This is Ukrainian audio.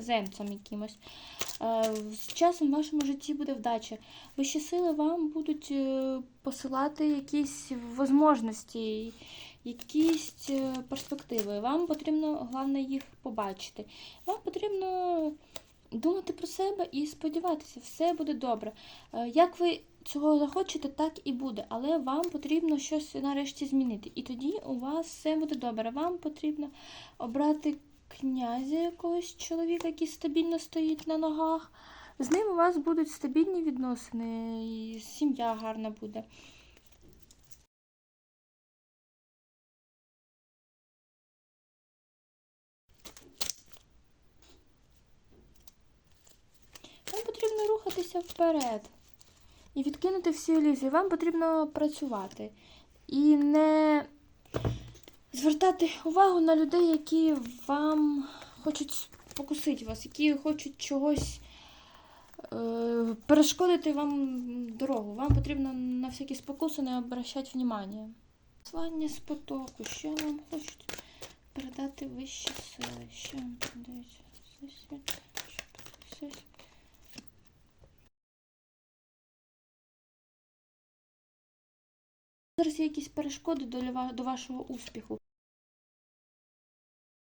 земцем якимось. Е, З часом в вашому житті буде вдача. Вищі сили вам будуть е, посилати якісь можливості, якісь е, перспективи. Вам потрібно, головне, їх побачити. Вам потрібно думати про себе і сподіватися, все буде добре. Як ви цього захочете, так і буде. Але вам потрібно щось нарешті змінити. І тоді у вас все буде добре. Вам потрібно обрати князя якогось чоловіка, який стабільно стоїть на ногах. З ним у вас будуть стабільні відносини, і сім'я гарна буде. Вам потрібно рухатися вперед і відкинути всі ілюзії. Вам потрібно працювати і не звертати увагу на людей, які вам хочуть покусити вас, які хочуть чогось е, перешкодити вам дорогу. Вам потрібно на всякі спокуси не обращати внимання. Послання з потоку. Що вам хочуть передати вищі сили? Що вам передають? Всесвіт, Всесвіт. Зараз є якісь перешкоди до, ва- до вашого успіху.